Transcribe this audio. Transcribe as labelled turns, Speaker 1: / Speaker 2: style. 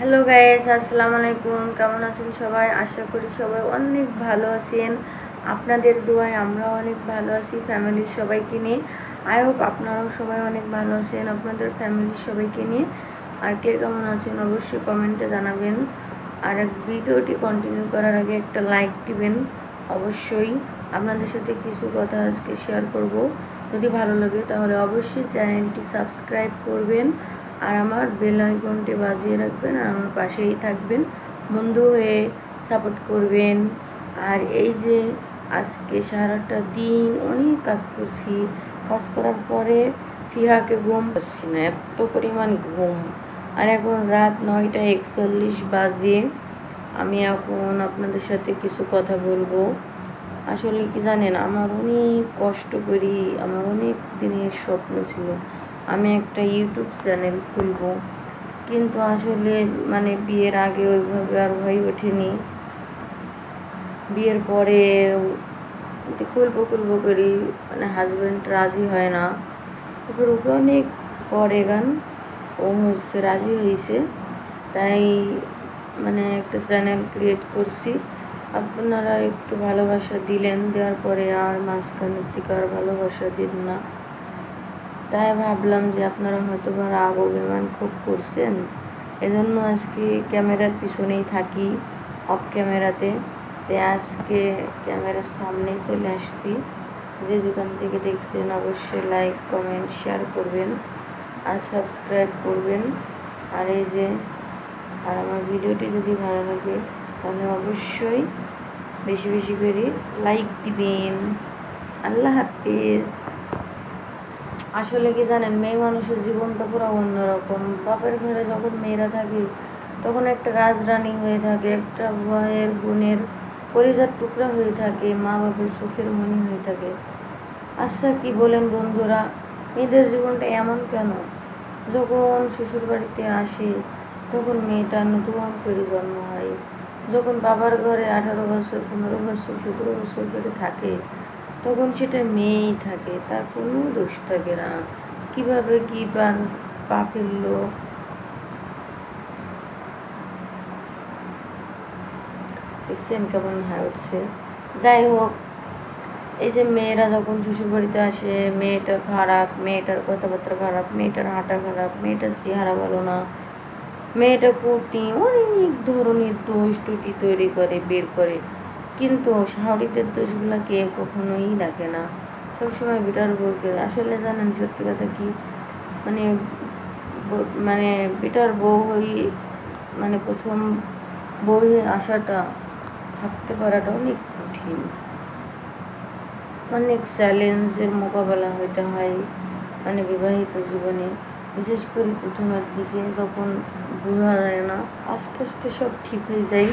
Speaker 1: Hello guys আসসালামু আলাইকুম কেমন আছেন সবাই? আশা করি সবাই অনেক ভালো আছেন। আপনাদের দোয়ায় আমরাও অনেক ভালো আছি, ফ্যামিলির সবাইকে নিয়ে। আই হোপ আপনারাও সবাই অনেক ভালো আছেন, আপনাদের ফ্যামিলির সবাইকে নিয়ে। আর কে কেমন আছেন অবশ্যই কমেন্টে জানাবেন। আর এক ভিডিওটি কন্টিনিউ করার আগে একটা লাইক দিবেন, অবশ্যই। আপনাদের সাথে কিছু কথা আজকে শেয়ার করব। যদি ভালো লাগে তাহলে অবশ্যই চ্যানেলটি সাবস্ক্রাইব করবেন। আর আমার বেল আইকনটি বাজিয়ে রাখবেন আর আমার পাশেই থাকবেন। বন্ধু হয়ে সাপোর্ট করবেন। আর এই যে আজকে সারাটা দিন অনেক কাজ করছি, কাজ করার পরে ফিহাকে ঘুম পাচ্ছি না, এত পরিমাণ ঘুম। আর এখন রাত নয়টা একচল্লিশ বাজে। আমি এখন আপনাদের সাথে কিছু কথা বলব। আসলে কি জানেন, আমার অনেক কষ্ট করি, আমার অনেক দিনের স্বপ্ন ছিল। আমি একটা ইউটিউব চ্যানেল খুলব। কিন্তু আসলে মানে বিয়ের আগে ওইভাবে আর হয়ে ওঠেনি। বিয়ের পরে খুলবো খুলবো করি মানে হাজব্যান্ড রাজি হয় না। তারপর ওকে অনেক পরে গান, ও হচ্ছে রাজি হয়েছে। তাই মানে একটা চ্যানেল ক্রিয়েট করছি। আপনারা একটু ভালোবাসা দিলেন, দেওয়ার পরে আর মাঝখানের থেকে আর ভালোবাসা দিন না। তাই ভাবলাম যে আপনারা হয়তো বা রাগ অভিমান খুব করছেন। এজন্য আজকে ক্যামেরার পিছনেই থাকি অফ ক্যামেরাতে। তাই আজকে ক্যামেরার সামনেই চলে আসছি। যে যেখান থেকে দেখছেন অবশ্যই লাইক কমেন্ট শেয়ার করবেন আর সাবস্ক্রাইব করবেন। আর এই যে, আর আমার ভিডিওটি যদি ভালো লাগে, তাহলে অবশ্যই বেশি বেশি করে লাইক দিবেন। আল্লাহ হাফিজ। আসলে কি জানেন, মেয়ে মানুষের জীবনটা পুরো অন্যরকম। বাপের ঘরে যখন মেয়েরা থাকে, তখন একটা রাজরানী হয়ে থাকে, একটা ভয়ের গুণের পরিজার টুকরা হয়ে থাকে, মা বাপের সুখের মনি হয়ে থাকে। আচ্ছা কি বলেন বন্ধুরা, মেয়েদের জীবনটা এমন কেন? যখন শ্বশুর বাড়িতে আসে, তখন মেয়েটা নতুন করে জন্ম হয়। যখন বাবার ঘরে আঠারো বছর, পনেরো বছর, সতেরো বছর করে থাকে তখন সেটা মেয়েই থাকে, তার কোনো দোষ থাকে না। কীভাবে কি পান পা ফেলল দেখছেন কেমন হয়ে উঠছে। যাই হোক, এই যে মেয়েরা যখন শ্বশুর বাড়িতে আসে, মেয়েটা খারাপ, মেয়েটার কথাবার্তা খারাপ, মেয়েটার হাঁটা খারাপ, মেয়েটার চেহারা ভালো না, মেয়েটা কুর্তি অনেক ধরনের দোষ টুটি তৈরি করে, বের করে। কিন্তু শাহরিদের দোষগুলো কে কখনোই দেখে না। সবসময় বেটার বউকে। আসলে জানেন, সত্যি কথা কি? মানে মানে বেটার বউ হই মানে প্রথম বউ হয়ে আসাটা থাকতে পারাটা অনেক কঠিন। অনেক চ্যালেঞ্জের মোকাবেলা হইতে হয় মানে বিবাহিত জীবনে। বিশেষ করে প্রথমের দিকে যখন বোঝা যায় না, আস্তে আস্তে সব ঠিক হয়ে যায়।